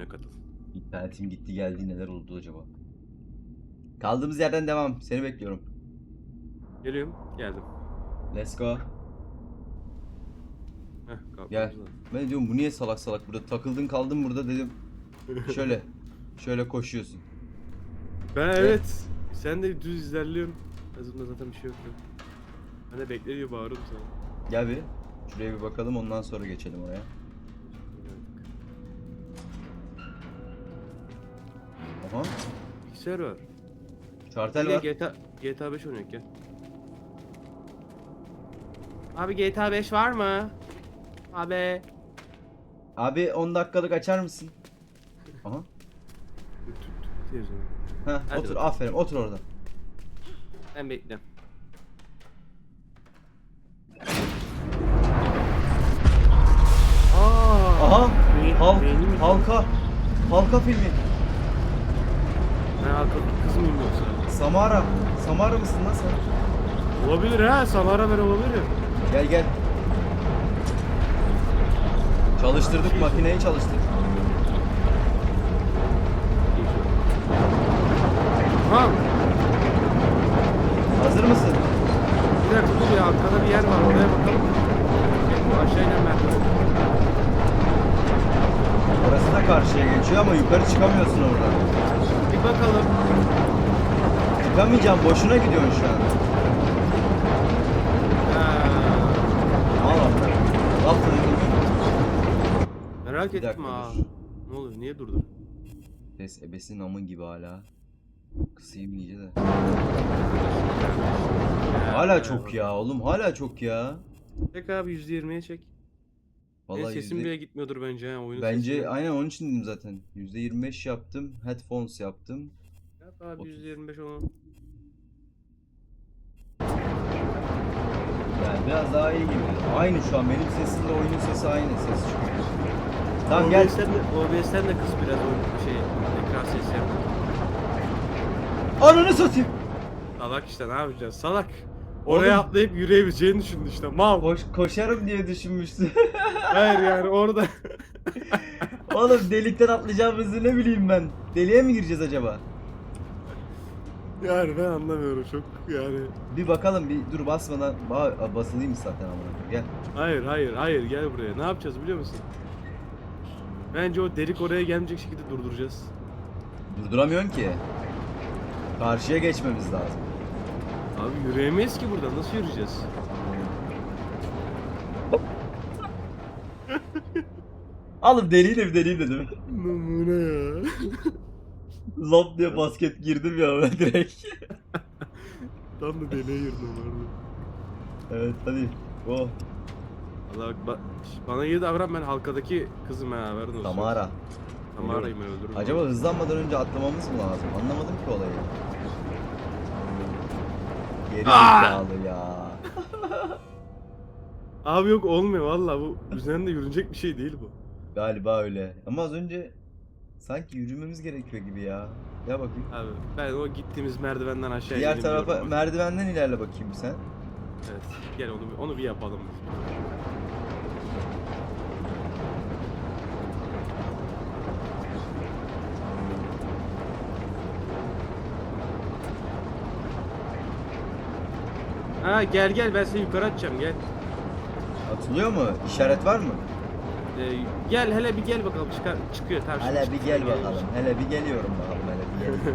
bölümüne katıl. İnternetim gitti geldi neler oldu acaba? Kaldığımız yerden devam. Seni bekliyorum. Geliyorum. Geldim. Let's go. Heh. Gel. Ben diyorum bu niye salak salak burada takıldın kaldın burada dedim. Şöyle. şöyle koşuyorsun. Ben evet. Sen de düz izlerliyorsun. Ağzımda zaten bir şey yok. Ben de bekliyor bağırıyorum sana. Gel bir. Şuraya bir bakalım ondan sonra geçelim oraya. Aha. Bilgisayar var. Çartel Gel var. GTA, GTA 5 oynayak gel. Abi GTA 5 var mı? Abi. Abi 10 dakikalık açar mısın? Aha. Televizyonu. Hadi otur bakalım. aferin otur orada. Ben bekliyorum. Aa, Aha. Hal beynim- halka. Halka filmi. Ben akıllı kız mıyım yoksa? Samara. Samara mısın lan sen? Olabilir ha, Samara ben olabilirim. Gel gel. Çalıştırdık makineyi çalıştırdık. Ha, Hazır mısın? bir dakika dur ya, arkada bir yer var, oraya bakalım. Bu aşağı inen merdiven. Orası da karşıya geçiyor ama yukarı çıkamıyorsun oradan. Bir bakalım. Çıkamayacağım boşuna gidiyorsun şu an. Ha, Al al. Laf merak Bir ettim dakika ha. dur. Ne oluyor, niye durdun? Ses ebesinin amın gibi hala. Kısayım iyice de. Hala çok ya oğlum hala çok ya. Çek abi %20'ye çek. Vallahi sesim yüzde- bile gitmiyordur bence ha oyunun Bence sesi. aynen onun için dedim zaten. %25 yaptım. Headphones yaptım. Yap abi Otuz. %25 olan. Yani biraz daha iyi gibi. Aynı şu an benim sesimle oyunun sesi aynı ses çıkıyor. Tamam gel. OBS'ten de, OBS'ten de kız biraz o şey ekran sesi yap. Ananı satayım. Salak işte ne yapacağız salak. Oraya Oğlum. atlayıp yürüyebileceğini düşündü işte mal. Koş, koşarım diye düşünmüştüm. Hayır yani orada. Oğlum delikten atlayacağımızı ne bileyim ben. Deliğe mi gireceğiz acaba? yani ben anlamıyorum çok yani. Bir bakalım bir dur basmadan ba basılayım zaten amına koyayım. Gel. Hayır hayır hayır gel buraya. Ne yapacağız biliyor musun? Bence o delik oraya gelmeyecek şekilde durduracağız. Durduramıyorsun ki. Karşıya geçmemiz lazım. Abi yürüyemeyiz ki buradan nasıl yürüyeceğiz? Oğlum deliği de bir deliği dedim. Numune ya. Lop diye basket girdim ya ben direkt. Tam da deliğe girdim orada. evet hadi. Oh. Allah bak, ba- bana iyi davran ben halkadaki kızım ha haberin olsun. Tamara. Tamara'yı mı öldürürüm? Acaba hızlanmadan önce atlamamız mı lazım? Anlamadım ki olayı. Geri zekalı ya. Abi yok olmuyor valla bu üzerinde yürünecek bir şey değil bu. Galiba öyle. Ama az önce sanki yürümemiz gerekiyor gibi ya. Ya bakayım. Abi ben o gittiğimiz merdivenden aşağı Diğer tarafa merdivenden ilerle bakayım sen. Evet gel onu, onu bir yapalım. Ha gel gel ben seni yukarı atacağım gel. Atılıyor mu? İşaret var mı? Ee, gel hele bir gel bakalım çıkar çıkıyor tamam. Hele bir gel geliyoruz. bakalım. Hele bir geliyorum bakalım hele bir gel.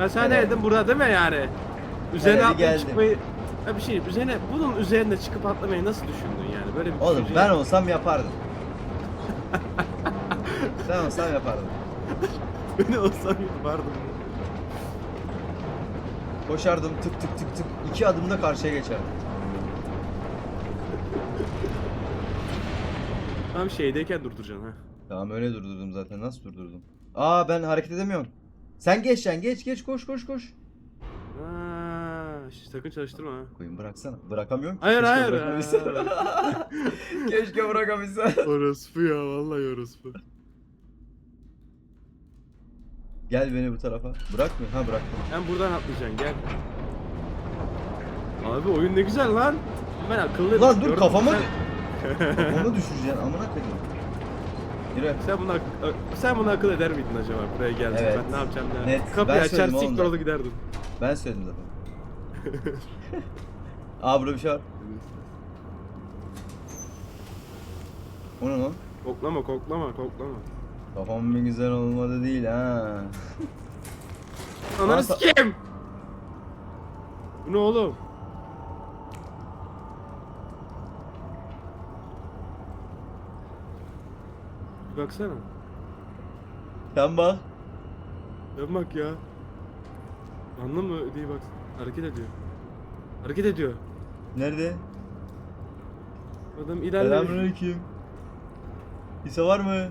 Ben sana Hele. dedim burada değil mi yani? Üzerine bir atlayıp geldim. çıkmayı... Ha bir şey üzerine bunun üzerine çıkıp atlamayı nasıl düşündün yani? Böyle bir Oğlum düşünce- ben olsam yapardım. ben olsam yapardım. Beni olsam yapardım. Koşardım tık tık tık tık. iki adımda karşıya geçerdim. Tam şeydeyken durduracaksın ha. Tamam öyle durdurdum zaten. Nasıl durdurdum? Aa ben hareket edemiyorum. Sen geç sen geç geç koş koş koş. Aa, şş, sakın çalıştırma ha. Koyun bıraksana. Bırakamıyorum. ki. Hayır, Keşke hayır. bırakabilsem. Keşke bırakabilsem. Orospu ya vallahi orospu. Gel beni bu tarafa. Bırakmıyor. Ha bıraktım. Sen buradan atlayacaksın gel. Abi oyun ne güzel lan. Ben akıllı. Lan dur kafama sen? Kafamı düşüreceksin amına koyayım. Yürü. Sen bunu, sen bunu akıl eder miydin acaba buraya geldin? Evet. Ben ne yapacağım ya? Net. Kapıyı Ben açar siktir olur giderdim. Ben söyledim zaten. Aa burada bir şey var. O ne lan? Koklama koklama koklama. Kafam bir güzel olmadı değil ha. Ananı Varsa- sikeyim. Bu ne oğlum? Bir baksana. Sen bak. Ben bak ya. Anladın mı diye bak. Hareket ediyor. Hareket ediyor. Nerede? Adam ilerliyor. Selamünaleyküm. İsa var mı?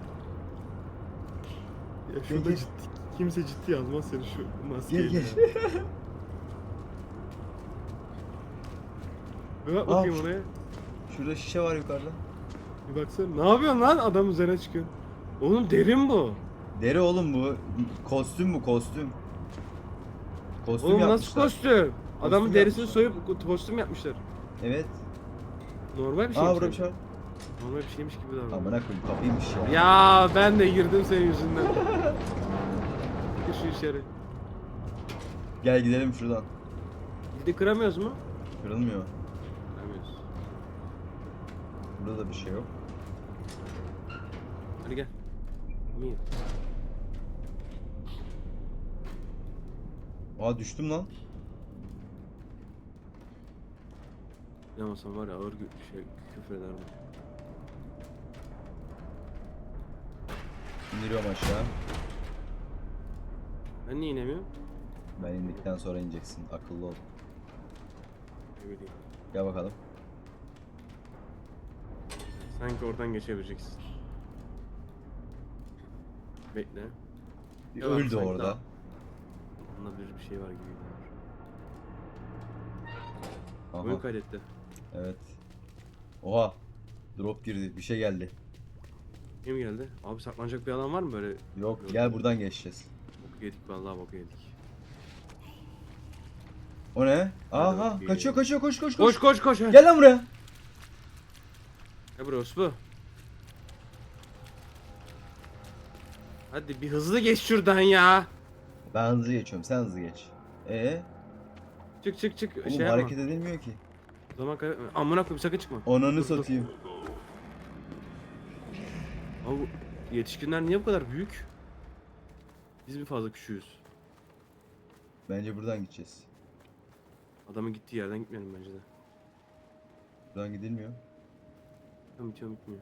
Ya şurada Gel, gel. ciddi. Kimse ciddi almaz seni şu Gel maskeyle. gel. ya. Bir bak bakayım Al. oraya. Şurada şişe var yukarıda. Bir baksana. Ne yapıyorsun lan? Adam üzerine çıkıyor. Oğlum derin bu. Deri oğlum bu. Kostüm bu kostüm. Kostüm Oğlum nasıl yapmışlar. kostüm? Adamın derisini yapmışlar. soyup ko- kostüm yapmışlar. Evet. Normal bir şey Aa mi burada bir şey var. Normal bir şeymiş gibi davranıyor. Amına koyayım kapıymış ya. Ya ben de girdim senin yüzünden. Gir şu içeri. Gel gidelim şuradan. Gidi kıramıyoruz mu? Kırılmıyor. Kıramıyoruz. Burada da bir şey yok. Hadi gel. Mir. Aa düştüm lan. Yamasam var ya ağır gü- şey küfür ederdim. İndiriyorum aşağı. Ben niye inemiyorum? Ben indikten sonra ineceksin. Akıllı ol. Ne bileyim. Gel bakalım. Sanki oradan geçebileceksin. Bekle. Bir öldü sanki orada. daha- Bunda bir, bir şey var gibi. Aha. Oyun kaydetti. Evet. Oha. Drop girdi. Bir şey geldi. Kim geldi? Abi saklanacak bir alan var mı böyle? Yok Yok. gel buradan geçeceğiz. Boku yedik vallahi boku yedik. O ne? Aha bakayım. kaçıyor kaçıyor koş koş koş. Koş koş koş. Gel. Gel lan buraya. Gel buraya Osbu. Hadi bir hızlı geç şuradan ya. Ben hızlı geçiyorum sen hızlı geç. Ee, Çık çık çık. oğlum şey yapma. hareket edilmiyor ki. Zaman kaybetme. Amına koyayım sakın çıkma. Onanı Dur, dur. satayım. Abi bu yetişkinler niye bu kadar büyük? Biz mi fazla küçüğüz? Bence buradan gideceğiz. Adamın gittiği yerden gitmeyelim bence de. Buradan gidilmiyor. Tam bitiyor bitmiyor.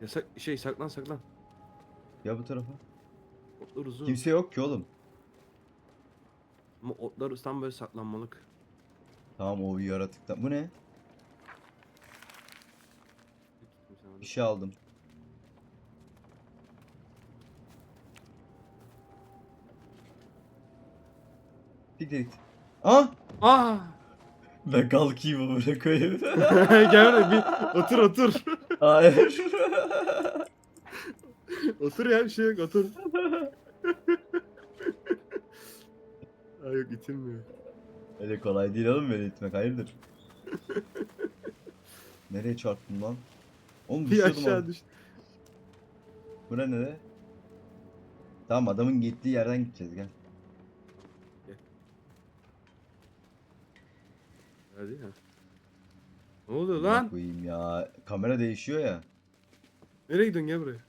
Ya sak şey saklan saklan. Ya bu tarafa. Otlar uzun. Kimse yok ki oğlum. Ama otlar tam böyle saklanmalık. Tamam o yaratıktan. Bu ne? Bir şey aldım. Siktir git. Aa! Aa! Ben kalkayım amına koyayım. Gel buraya bir otur otur. Hayır. otur ya bir şey yok otur. Ay yok itilmiyor. Öyle kolay değil oğlum beni itmek hayırdır? Nereye çarptım lan? Oğlum Bir düşüyordum aşağı oğlum. düştü. Bura nere? Tamam adamın gittiği yerden gideceğiz gel. Hadi ya. Ne oluyor Amına lan? Koyayım ya. Kamera değişiyor ya. Nereye gidiyorsun gel buraya.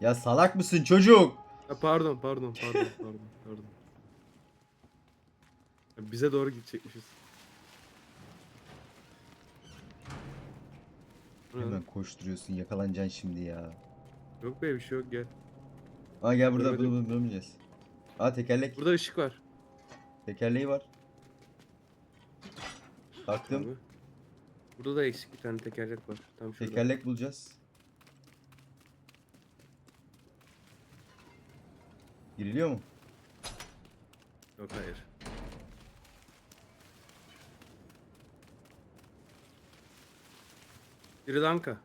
Ya salak mısın çocuk? Ha, pardon pardon pardon pardon pardon. Ya, Bize doğru gidecekmişiz. Hemen koşturuyorsun yakalanacaksın şimdi ya. Yok be bir şey yok gel. Aa gel burada Görmedim. bunu bulamayacağız. Aa tekerlek. Burada ışık var. Tekerleği var. Taktım. Abi. Burada da eksik bir tane tekerlek var. Tam şurada. Tekerlek bulacağız. Giriliyor mu? Yok hayır. Sri Lanka.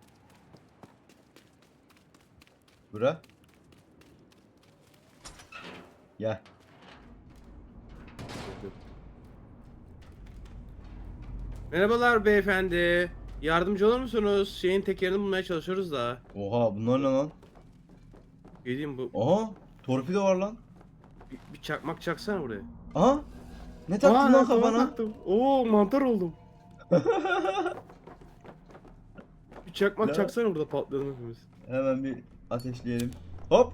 Bura. Gel. Merhabalar beyefendi. Yardımcı olur musunuz? Şeyin tekerini bulmaya çalışıyoruz da. Oha bunlar ne lan? Geleyim bu. Aha torpido var lan. Bir, bir çakmak çaksana buraya. Aha. Ne taktın Aa, lan kafana? taktım. Oo mantar oldum. bir çakmak Ne? çaksana burada patlayalım hepimiz. Hemen bir ateşleyelim. Hop.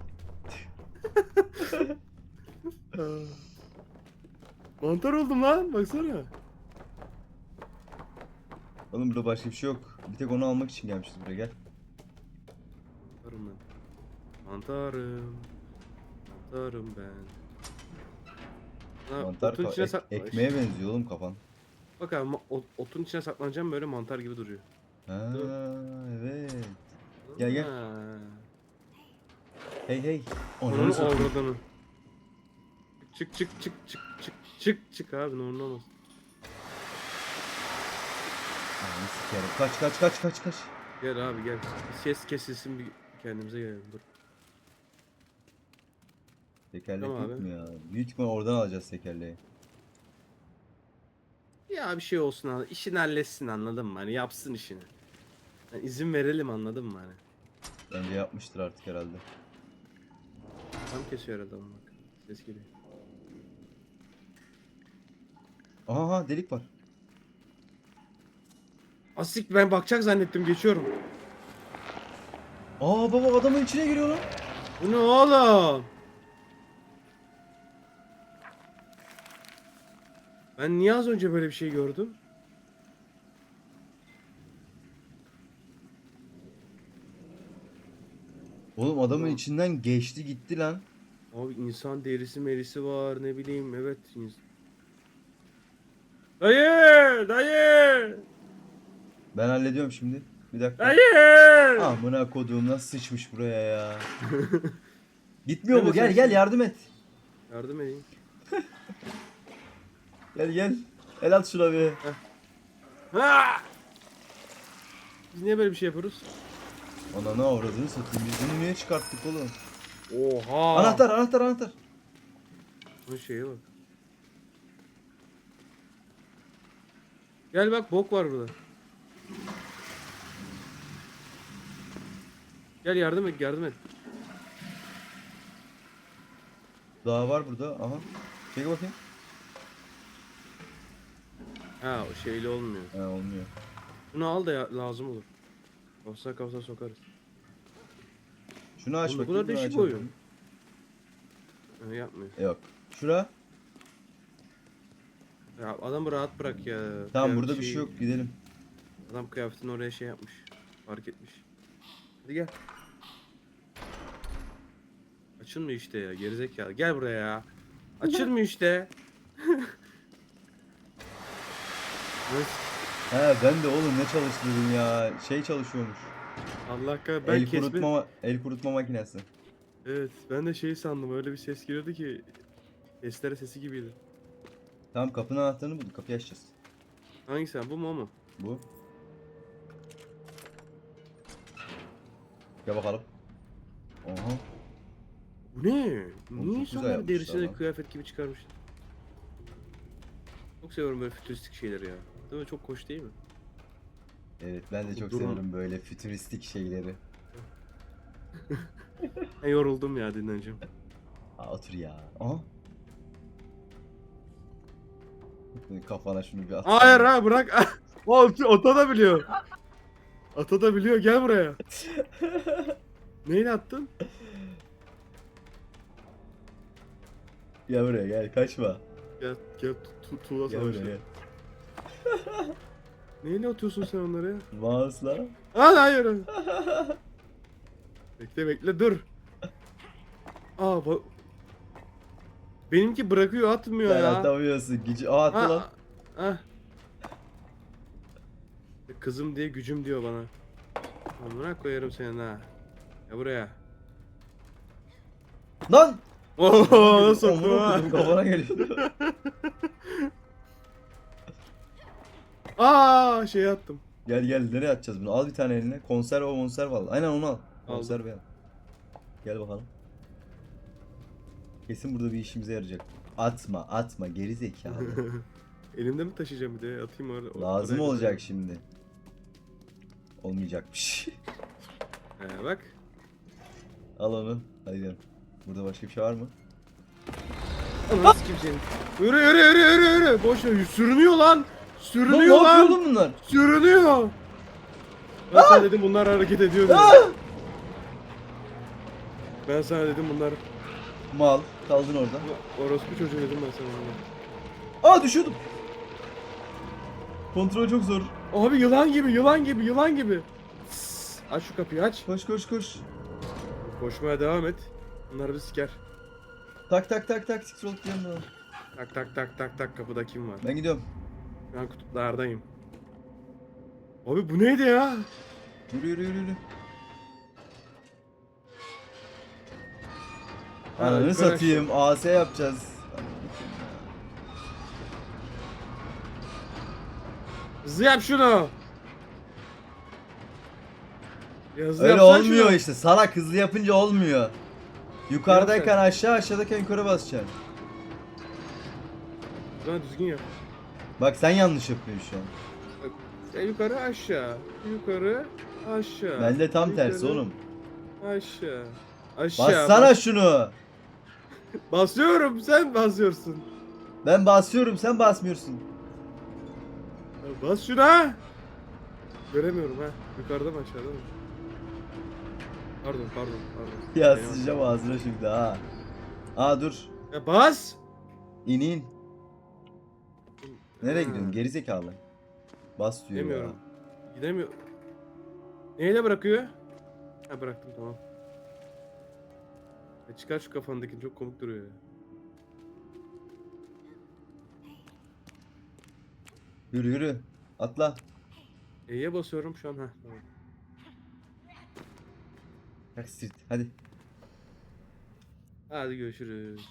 mantar oldum lan baksana. Oğlum burada başka bir şey yok. Bir tek onu almak için gelmişiz buraya gel. Mantarım ben. Mantarım. Mantarım ben. Ha, Mantar otun ka- içine ek- sak- ekmeğe benziyor oğlum kafan. Bak abi ma- ot- otun içine saklanacağım böyle mantar gibi duruyor. Ha evet. Gel, gel. Hey hey. Onun Onu satayım. avradını. Çık çık çık çık çık çık çık abi ne olmaz. Ananı sikerim. Kaç kaç kaç kaç kaç. Gel abi gel. Bir ses kesilsin bir kendimize gelelim dur. Tekerlek Tamam yok abi. mu ya? Büyük ihtimal oradan alacağız tekerleği. Ya bir şey olsun abi. İşini halletsin anladın mı? Hani yapsın işini. Yani izin verelim anladın mı hani? Bence yapmıştır artık herhalde. Tam kesiyor adam bak. Ses geliyor. Aha aha, delik var. Asik ben bakacak zannettim geçiyorum. Aa baba adamın içine giriyor lan. Bu ne oğlum? Ben niye az önce böyle bir şey gördüm? Oğlum adamın içinden geçti gitti lan. Abi insan derisi merisi var ne bileyim evet. Dayı! Dayı! Ben hallediyorum şimdi. Bir dakika. Dayı! Amına koduğum nasıl sıçmış buraya ya. Gitmiyor mu? Gel gel yardım et. Yardım edeyim. Gel gel. El at şuna bir. Biz niye böyle bir şey yapıyoruz? Ana ne avradını satayım. Biz bunu niye çıkarttık oğlum? Oha! Anahtar anahtar anahtar. Bu şeye bak. Gel bak bok var burada. Gel yardım et yardım et. Daha var burada. Aha. Çek bakayım. Ha o şeyli olmuyor. He olmuyor. Bunu al da ya- lazım olur. Kafasına kafasına sokarız. Şunu aç Oğlum ne bakayım. kadar bunu değişik. Ha, yapmıyor. Yok. Şura. Ya adamı rahat bırak ya. Tamam Kıyafet burada bir şey yok. Gidelim. Adam kıyafetini oraya şey yapmış. Fark etmiş. Hadi gel. Açılmıyor işte ya gerizekalı. Gel buraya ya. Açılmıyor işte. Nasıl? He ben de oğlum ne çalıştırdım ya. Şey çalışıyormuş. Allah kahretsin. Ben el kesme... kurutma el kurutma makinesi. Evet ben de şey sandım öyle bir ses geliyordu ki. Testere sesi gibiydi. Tamam kapının anahtarını bulduk. Kapıyı açacağız. Hangisi abi bu mu o mu? Bu. Gel bakalım. Oha. Bu ne? Çok Niye insanlar derisine kıyafet gibi çıkarmış? Çok seviyorum böyle fütüristik şeyleri ya. Değil mi? Çok hoş değil mi? Evet ben de çok Durum- severim böyle fütüristik şeyleri. Ben yoruldum ya dinleneceğim. Aa, otur ya. Aha. Kafana şunu bir at. Hayır ha bırak. o ata da biliyor. Ata da biliyor gel buraya. Neyle attın? Gel buraya gel kaçma. Gel gel tu, tu, tuğla Gel savaşta. buraya. Neyle atıyorsun sen onları? Mouse'la. Lan hayır. bekle bekle dur. Aa bak. Benimki bırakıyor atmıyor Sen ya. atamıyorsun. Gücü. Aa attı lan. Ha, ha. Kızım diye gücüm diyor bana. Amına koyarım senin ha. Ya buraya. Lan! Oo nasıl Amına koydum, Kafana geliyordu. Aa şey attım. gel gel nereye atacağız bunu? Al bir tane eline. Konserve konserve al. Aynen onu al. Konserve al. Gel bakalım. Kesin burada bir işimize yarayacak. Atma atma geri zekalı. Elimde mi taşıyacağım bir de atayım orada. Lazım oraya- olacak şimdi. Olmayacakmış. He bak. Al onu. Hadi gidelim. Burada başka bir şey var mı? Nasıl kimsenin? Yürü yürü yürü yürü yürü. Boş ver. Sürünüyor lan. Lan ne Sürünüyor yapıyor lan. oğlum bunlar? Sürünüyor. Ben sana dedim bunlar hareket ediyor dedim. Ah! Ben sana dedim bunlar. Mal. Kaldın orada. Orospu çocuğu dedim ben sana. bunlar. Aa düşüyordum. Kontrol çok zor. Abi yılan gibi yılan gibi yılan gibi. Aç şu kapıyı aç. Koş koş koş. Koşmaya devam et. Bunlar bir siker. Tak tak tak tak scroll diyorum bana. Tak tak tak tak tak kapıda kim var? Ben gidiyorum. Ben kutuplardayım. Abi bu neydi ya? Yürü yürü yürü Ananı satayım. AS yapacağız. Hızlı yap şunu. Ya hızlı Öyle olmuyor şunu. işte. Salak hızlı yapınca olmuyor. Yukarıdayken aşağı aşağıdayken yukarı basacaksın. Lan düzgün yap. Bak sen yanlış yapıyorsun şu an. Ya yukarı aşağı. Yukarı aşağı. Bende tam tersi Yukarı, oğlum. Aşağı. Aşağı. Bassana bas- şunu. Basıyorum sen basıyorsun. Ben basıyorum sen basmıyorsun. Ya bas şuna. Göremiyorum ha. Yukarıda mı aşağıda mı? Pardon pardon pardon. Ya Benim sıçacağım ağzına şimdi ha. Aa dur. Ya bas. İn in. Nereye Ha, gidiyorsun gerizekalı? Bas diyor Gidemiyorum. ya. Gidemiyor. Neyle bırakıyor? Ha bıraktım tamam. Ya çıkar şu kafandakini çok komik duruyor ya. Yürü yürü. Atla. E'ye basıyorum şu an ha. Tamam. Kalk street. Hadi. Hadi görüşürüz.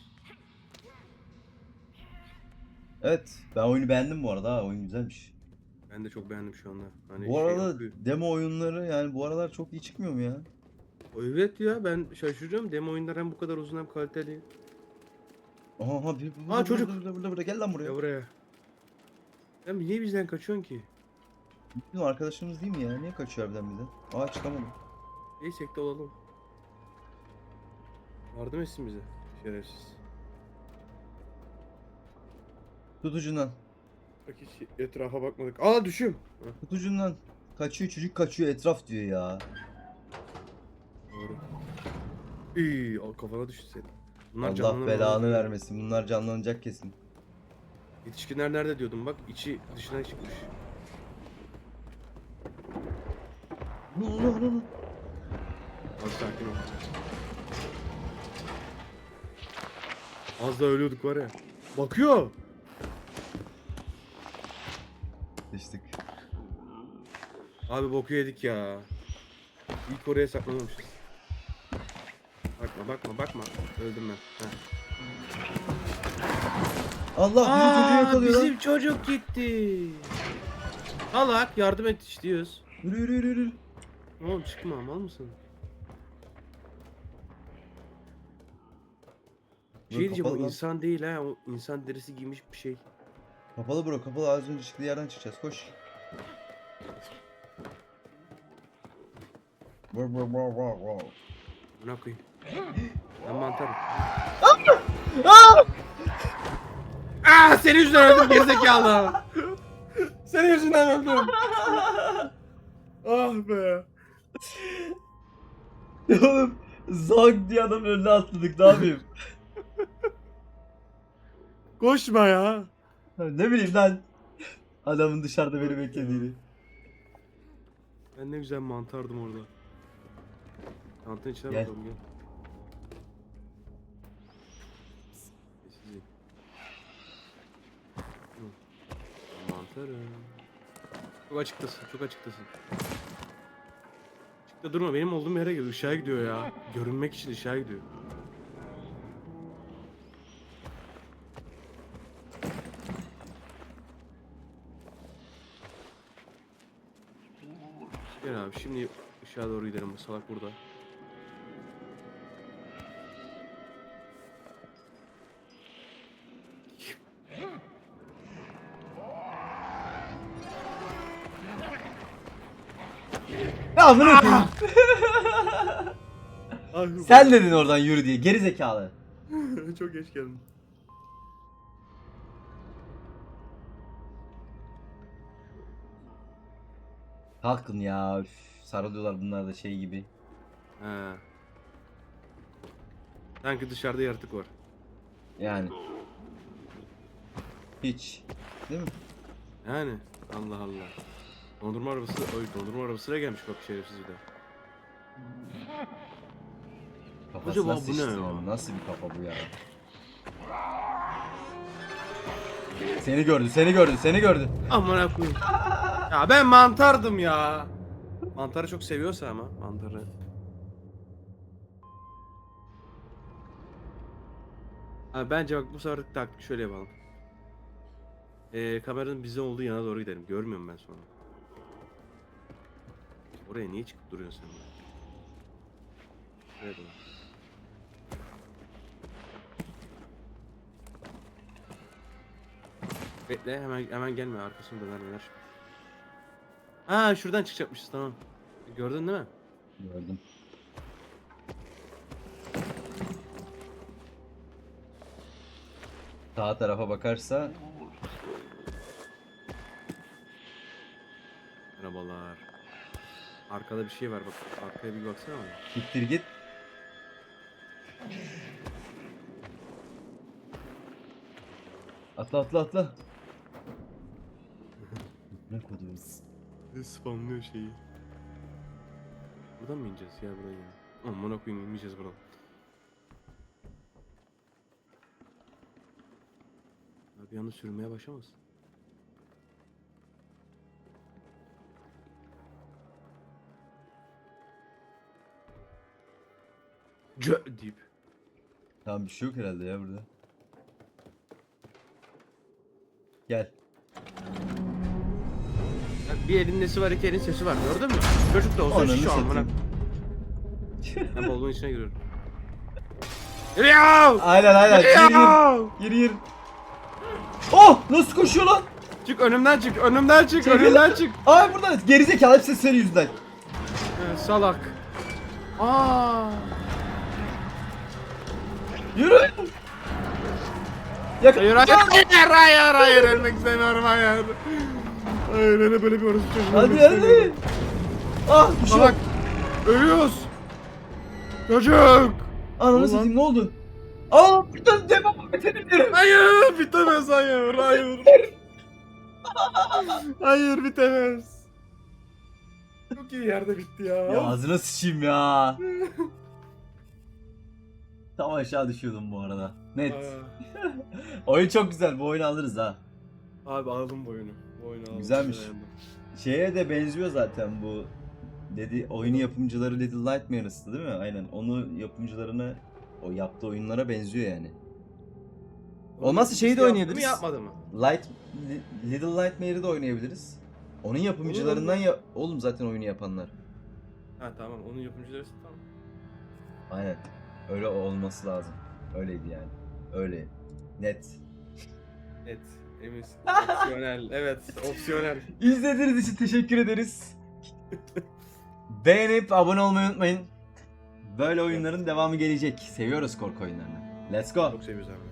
Evet. Ben oyunu beğendim bu arada ha. Oyun güzelmiş. Ben de çok beğendim şu anda. Hani Bu şey arada yapıyor. demo oyunları yani bu aralar çok iyi çıkmıyor mu ya? Evet ya ben şaşırıyorum. Demo oyunlar hem bu kadar uzun hem kaliteli. Aha aha bir Aa, çocuk. Burada, burada, burada. Gel lan buraya. Ya buraya. Sen niye bizden kaçıyorsun ki? Bizim arkadaşımız değil mi ya? Niye kaçıyor harbiden bizden? Aa çıkamadım. Neyse de olalım. Yardım etsin bize. Şerefsiz. Tut ucundan. Bak hiç etrafa bakmadık. Aa düşüm. Heh, Tut ucundan. Kaçıyor çocuk kaçıyor etraf diyor ya. doğru. İyi, al kafana düştü senin. Bunlar Allah belanı vermesin. Bunlar canlanacak kesin. Yetişkinler nerede diyordum bak içi dışına çıkmış. Ne oluyor lan? Az sakin ol. Az da ölüyorduk var ya. Bakıyor. Sıçtık. Abi boku yedik ya. İlk oraya saklamamışız. Bakma bakma bakma. Öldüm ben. Heh. Allah bizim çocuğu yakalıyor lan. bizim çocuk gitti. Salak yardım et istiyoruz. Yürü yürü yürü yürü. Oğlum çıkma mal mısın? Şey Dur, diyeceğim o kapalı lan. insan değil ha o insan derisi giymiş bir şey. Kapalı bro kapalı az önce çıktığı yerden çıkacağız koş. Vur vur vur vur vur. Buna koyayım. Ben mantarım. Aa senin yüzünden öldüm gerizekalı. senin yüzünden öldüm. ah be. Oğlum zang diye adam önüne atladık ne yapayım? Koşma ya. Ne bileyim lan. Adamın dışarıda beni beklediğini. Ben ne güzel mantardım orada. Mantın içine Gel. bakalım gel. Sessiz. Hı. Mantarım. Çok açıktasın, çok açıktasın. Açıkta durma, benim olduğum yere gel. Işığa gidiyor ya. Görünmek için ışığa gidiyor. Gel abi şimdi bu salak burada. Ya. Ah, Sen dedin oradan yürü diye geri zekalı. Çok geç geldin. Kalkın ya. Üf, sarılıyorlar bunlar da şey gibi. He. Sanki dışarıda yaratık var. Yani. Hiç. Değil mi? Yani Allah Allah. Dondurma arabası, oy dondurma arabasıyla gelmiş bak şerefsiz bir de. Kafası Acaba nasıl bu ne ya? Nasıl bir kafa bu ya? Seni gördü, seni gördü, seni gördü. Aman koyayım. Ya ben mantardım ya. Mantarı çok seviyorsa ama mantarı. Abi bence bak bu sefer taktik şöyle yapalım. Ee, kameranın bize olduğu yana doğru gidelim. Görmüyorum ben sonra. Oraya niye çıkıp duruyorsun sen? Doğru. Bekle hemen hemen gelme arkasını döner döner. Ha şuradan çıkacakmışız tamam. Gördün değil mi? Gördüm. Sağ tarafa bakarsa Merhabalar. Arkada bir şey var bak. Arkaya bir baksana bana. gittir git. Atla atla atla. ne kodu? Spamlıyor şeyi. Buradan mı ineceğiz ya buradan ya? Aman koyayım inmeyeceğiz buradan. Abi anda sürmeye başlamasın. Cö deyip. Tamam bir şey yok herhalde ya burada. Gel. Bir elin nesi var iki elin sesi var gördün mü? Çocuk da olsa Ananı an bana. satayım. Ben bolluğun içine giriyorum. Geliyor! Aynen aynen. Gir gir. Geliyor! Gir gir. Oh! Nasıl koşuyor lan? Çık önümden çık, önümden çık, önümden çık. Ay burada gerizekalı hepsi senin yüzünden. Ee, salak. Aa! Yürü. Yak Hayır hayır hayır hayır hayır ölmek istemiyorum hayır. Öyle böyle bir orası çocuğu Hadi hadi. Ah bir şey yok. Ölüyoruz. Çocuk. Ananı Ulan. satayım ne oldu? Aa buradan devam bitebilir. Hayır bitemez hayır hayır. hayır bitemez. Çok iyi yerde bitti ya. Ya ağzına sıçayım ya. Tam aşağı düşüyordum bu arada. Net. Aa. Oyun çok güzel. Bu oyunu alırız ha. Abi aldım bu oyunu. Oyunu. Güzelmiş. Şeye de benziyor zaten bu. Dedi oyunu yapımcıları Little Nightmares'tı değil mi? Aynen. Onu yapımcılarına o yaptığı oyunlara benziyor yani. Olmazsa şeyi de Yaptı mı, oynayabiliriz. Yapmadı mı? Light Li- Little Nightmare'ı da oynayabiliriz. Onun yapımcılarından ya oğlum zaten oyunu yapanlar. Ha tamam onun yapımcıları tamam. Aynen. Öyle olması lazım. Öyleydi yani. Öyle. Net. Evet. Eminsin. Opsiyonel. Evet. Opsiyonel. İzlediğiniz için teşekkür ederiz. Beğenip abone olmayı unutmayın. Böyle oyunların devamı gelecek. Seviyoruz korku oyunlarını. Let's go. Çok seviyoruz abi.